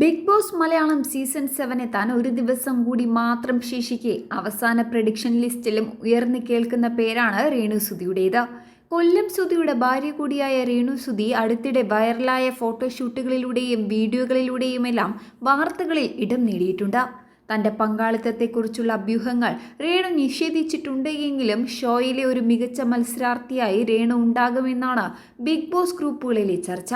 Bigg Boss Malayalam season seven എത്താൻ ഒരു ദിവസം കൂടി മാത്രം ശേഷിക്കെ അവസാന പ്രഡിക്ഷൻ ലിസ്റ്റിലും ഉയർന്നു കേൾക്കുന്ന പേരാണ് രേണു സുധിയുടേത്. കൊല്ലം സുധിയുടെ ഭാര്യ കൂടിയായ രേണു സുധി അടുത്തിടെ വൈറലായ ഫോട്ടോഷൂട്ടുകളിലൂടെയും വീഡിയോകളിലൂടെയുമെല്ലാം വാർത്തകളിൽ ഇടം നേടിയിട്ടുണ്ട്. തന്റെ പങ്കാളിത്തത്തെക്കുറിച്ചുള്ള അഭ്യൂഹങ്ങൾ രേണു നിഷേധിച്ചിട്ടുണ്ട് എങ്കിലും ഷോയിലെ ഒരു മികച്ച മത്സരാർത്ഥിയായി രേണു ഉണ്ടാകുമെന്നാണ് ബിഗ് ബോസ് ഗ്രൂപ്പുകളിലെ ചർച്ച.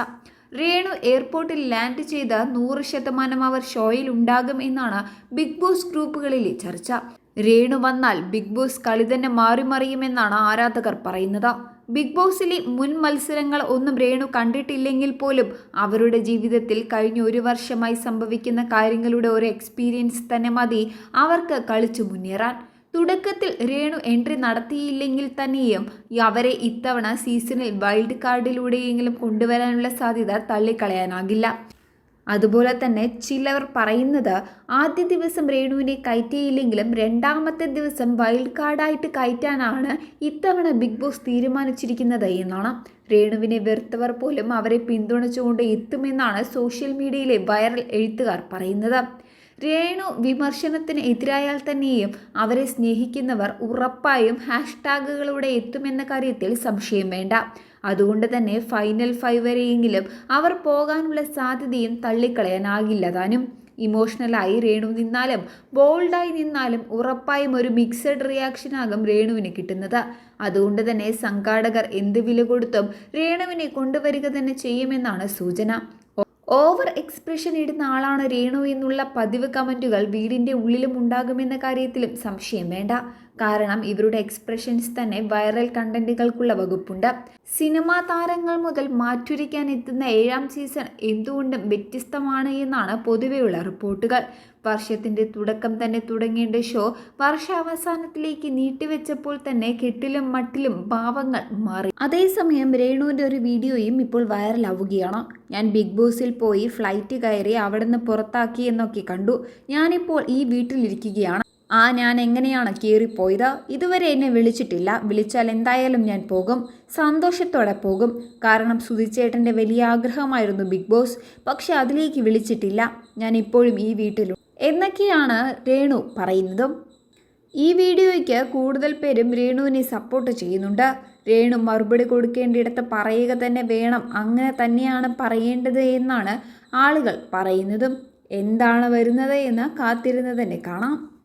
രേണു എയർപോർട്ടിൽ ലാൻഡ് ചെയ്ത നൂറ് ശതമാനം അവർ ഷോയിൽ ഉണ്ടാകും എന്നാണ് ബിഗ് ബോസ് ഗ്രൂപ്പുകളിലെ ചർച്ച. രേണു വന്നാൽ ബിഗ് ബോസ് കളി തന്നെ മാറിമറിയുമെന്നാണ് ആരാധകർ പറയുന്നത്. ബിഗ് ബോസിലെ മുൻ മത്സരങ്ങൾ ഒന്നും രേണു കണ്ടിട്ടില്ലെങ്കിൽ പോലും അവരുടെ ജീവിതത്തിൽ കഴിഞ്ഞ ഒരു വർഷമായി സംഭവിക്കുന്ന കാര്യങ്ങളുടെ ഒരു എക്സ്പീരിയൻസ് തന്നെ മതി അവർക്ക് കളിച്ചു മുന്നേറാൻ. തുടക്കത്തിൽ രേണു എൻട്രി നടത്തിയില്ലെങ്കിൽ തന്നെയും അവരെ ഇത്തവണ സീസണിൽ വൈൽഡ് കാർഡിലൂടെയെങ്കിലും കൊണ്ടുവരാനുള്ള സാധ്യത തള്ളിക്കളയാനാകില്ല. അതുപോലെ തന്നെ ചിലവർ പറയുന്നത് ആദ്യ ദിവസം രേണുവിനെ കയറ്റിയില്ലെങ്കിലും രണ്ടാമത്തെ ദിവസം വൈൽഡ് കാർഡായിട്ട് കയറ്റാനാണ് ഇത്തവണ ബിഗ് ബോസ് തീരുമാനിച്ചിരിക്കുന്നത് എന്നാണ്. രേണുവിനെ വെറുത്തവർ പോലും അവരെ പിന്തുണച്ചുകൊണ്ട് എത്തുമെന്നാണ് സോഷ്യൽ മീഡിയയിലെ വൈറൽ എഴുത്തുകാർ പറയുന്നത്. രേണു വിമർശനത്തിന് എതിരായാൽ തന്നെയും അവരെ സ്നേഹിക്കുന്നവർ ഉറപ്പായും ഹാഷ്ടാഗുകളോടെ എത്തുമെന്ന കാര്യത്തിൽ സംശയം വേണ്ട. അതുകൊണ്ട് തന്നെ ഫൈനൽ ഫൈവ് വരെയെങ്കിലും അവർ പോകാനുള്ള സാധ്യതയും തള്ളിക്കളയാനാകില്ല താനും. ഇമോഷണലായി രേണു നിന്നാലും ബോൾഡായി നിന്നാലും ഉറപ്പായും ഒരു മിക്സഡ് റിയാക്ഷനാകും രേണുവിന് കിട്ടുന്നത്. അതുകൊണ്ട് തന്നെ സംഘാടകർ എന്ത് വില കൊടുത്തും രേണുവിനെ കൊണ്ടുവരിക തന്നെ ചെയ്യുമെന്നാണ് സൂചന. ഓവർ എക്സ്പ്രഷൻ ഇടുന്ന ആളാണ് രേണു എന്നുള്ള പതിവ് കമന്റുകൾ വീടിന്റെ ഉള്ളിലും ഉണ്ടാകുമെന്ന കാര്യത്തിലും സംശയം വേണ്ട. കാരണം ഇവരുടെ എക്സ്പ്രഷൻസ് തന്നെ വൈറൽ കണ്ടന്റുകൾക്കുള്ള വകുപ്പുണ്ട്. സിനിമാ താരങ്ങൾ മുതൽ മാറ്റുരയ്ക്കാൻ എത്തുന്ന ഏഴാം സീസൺ എന്തുകൊണ്ടും വ്യത്യസ്തമാണ് എന്നാണ് പൊതുവെയുള്ള റിപ്പോർട്ടുകൾ. വർഷത്തിന്റെ തുടക്കം തന്നെ തുടങ്ങേണ്ട ഷോ വർഷാവസാനത്തിലേക്ക് നീട്ടിവെച്ചപ്പോൾ തന്നെ കെട്ടിലും മട്ടിലും ഭാവങ്ങൾ മാറി. അതേസമയം രേണുവിന്റെ ഒരു വീഡിയോയും ഇപ്പോൾ വൈറലാവുകയാണ് ഞാൻ ബിഗ് ബോസിൽ പോയി ഫ്ലൈറ്റ് കയറി അവിടെ നിന്ന് പുറത്താക്കി എന്നൊക്കെ കണ്ടു. ഞാനിപ്പോൾ ഈ വീട്ടിലിരിക്കുകയാണ്. ആ ഞാൻ എങ്ങനെയാണ് കീറിപ്പോയത്? ഇതുവരെ എന്നെ വിളിച്ചിട്ടില്ല. വിളിച്ചാൽ എന്തായാലും ഞാൻ പോകും. സന്തോഷത്തോടെ പോകും. കാരണം സുധിച്ചേട്ടന്റെ വലിയ ആഗ്രഹമായിരുന്നു ബിഗ് ബോസ്. പക്ഷെ അതിലേക്ക് വിളിച്ചിട്ടില്ല. ഞാൻ ഇപ്പോഴും ഈ വീട്ടിലും. എന്നൊക്കെയാണ് രേണു പറയുന്നതും. ഈ വീഡിയോയ്ക്ക് കൂടുതൽ പേരും രേണുവിനെ സപ്പോർട്ട് ചെയ്യുന്നുണ്ട്. രേണു മറുപടി കൊടുക്കേണ്ടിടത്ത് പറയുക തന്നെ വേണം. അങ്ങനെ തന്നെയാണ് പറയേണ്ടത് എന്നാണ് ആളുകൾ പറയുന്നതും. എന്താണ് വരുന്നത് എന്ന് കാത്തിരുന്ന് തന്നെ കാണാം.